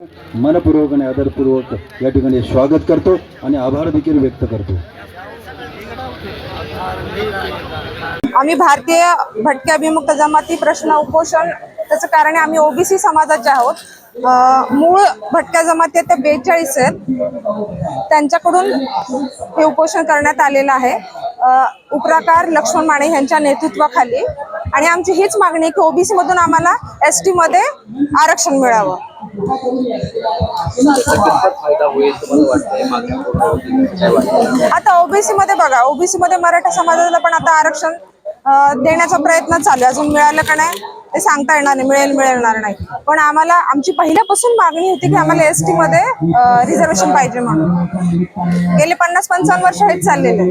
मनपूर्वक आणि आदरपूर्वक या ठिकाणी स्वागत करतो आणि आभार देखील व्यक्त करतो. आम्ही भारतीय भटक्या अभिमुक्त जमाती प्रश्न उपोषण त्याचं कारण आहे आम्ही ओबीसी समाजाचे आहोत. मूळ भटक्या जमाती आहेत त्या बेचाळीस आहेत. त्यांच्याकडून हे उपोषण करण्यात आलेलं आहे. उपराकार लक्ष्मण माने यांच्या नेतृत्वाखाली. आणि आमची हीच मागणी आहे की ओबीसी मधून आम्हाला एस टी मध्ये आरक्षण मिळावं. फायदा होईल तुम्हाला वाटतंय मागणी पूर्ण आता ओबीसी मध्ये बघा ओबीसी मध्ये मराठा समाजाला पण आता आरक्षण देण्याचा प्रयत्न चालू आहे. अजून मिळालं का नाही? ते सांगता येणार नाही मिळेल मिळणार नाही. पण आम्हाला आमची पहिल्यापासून मागणी होती की आम्हाला एस टी मध्ये रिझर्वेशन पाहिजे म्हणून. गेले पन्नास पंचावन्न वर्ष हेच चाललेले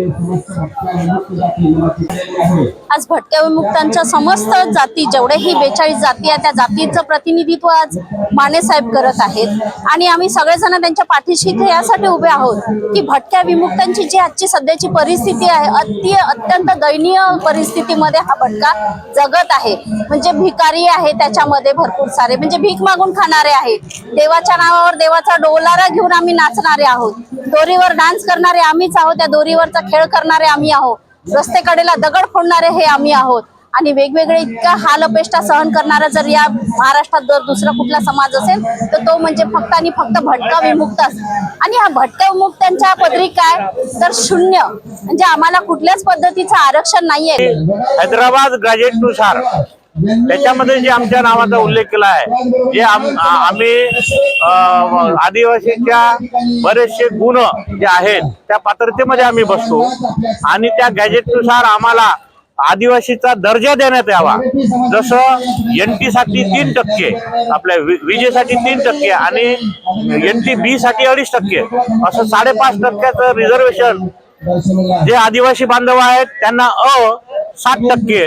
आज भटक्या विमुक्तांच्या समस्त जाती जेवढेही बेचाळीस जाती आहेत त्या जातीचं प्रतिनिधित्व आज माने साहेब करत आहेत. आणि आम्ही सगळेजण त्यांच्या पाठीशी इथे यासाठी उभे आहोत की भटक्या विमुक्तांची जी आजची सध्याची परिस्थिती आहे अति अत्यंत दयनीय परिस्थितीमध्ये हा भटका जगत आहे. म्हणजे भिकारी आहे त्याच्यामध्ये भरपूर सारे. म्हणजे भीक मागून खाणारे आहेत. देवाच्या नावावर देवाचा डोलारा घेऊन आम्ही नाचणारे आहोत. दोरीवर डान्स करणारे आम्हीच आहोत. त्या दोरीवरचा खेळ करणारे आम्ही आहोत. रस्तेकडेला दगड फोडणारे हे आम्ही आहोत. आणि वेगवेगळे इतक्या हाल अपेष्टा सहन करणारा जर या महाराष्ट्रात जर दुसरा कुठला समाज असेल तर तो म्हणजे फक्त आणि फक्त भटका विमुक्त आणि हा भटका विमुक्तांच्या पदरी काय? तर शून्य. म्हणजे आम्हाला कुठल्याच पद्धतीचं आरक्षण नाहीये. हैदराबाद गॅजेटनुसार त्याच्यामध्ये जे आमच्या नावाचा उल्लेख केला आहे जे आम्ही आदिवासीच्या बरेचसे गुण जे आहेत त्या पात्रतेमध्ये आम्ही बसतो. आणि त्या गॅजेटनुसार आम्हाला आदिवासीचा दर्जा देण्यात यावा. जसं एन टी साठी तीन टक्के आपल्या विजेसाठी तीन टक्के आणि एन टी बी साठी अडीच टक्के. असं साडेपाच टक्क्याचं रिझर्वेशन जे आदिवासी बांधव आहेत त्यांना अ सात टक्के.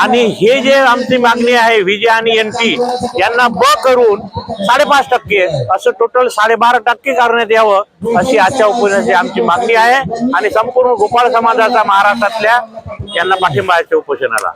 आणि हे जे आमची मागणी आहे विजय आणि एन पी यांना ब करून साडेपाच टक्के. असं टोटल साडेबारा टक्के करण्यात यावं अशी आजच्या उपोषणाची आमची मागणी आहे. आणि संपूर्ण गोपाळ समाजाचा महाराष्ट्रातल्या यांना पाठिंबा आहे उपोषणाला.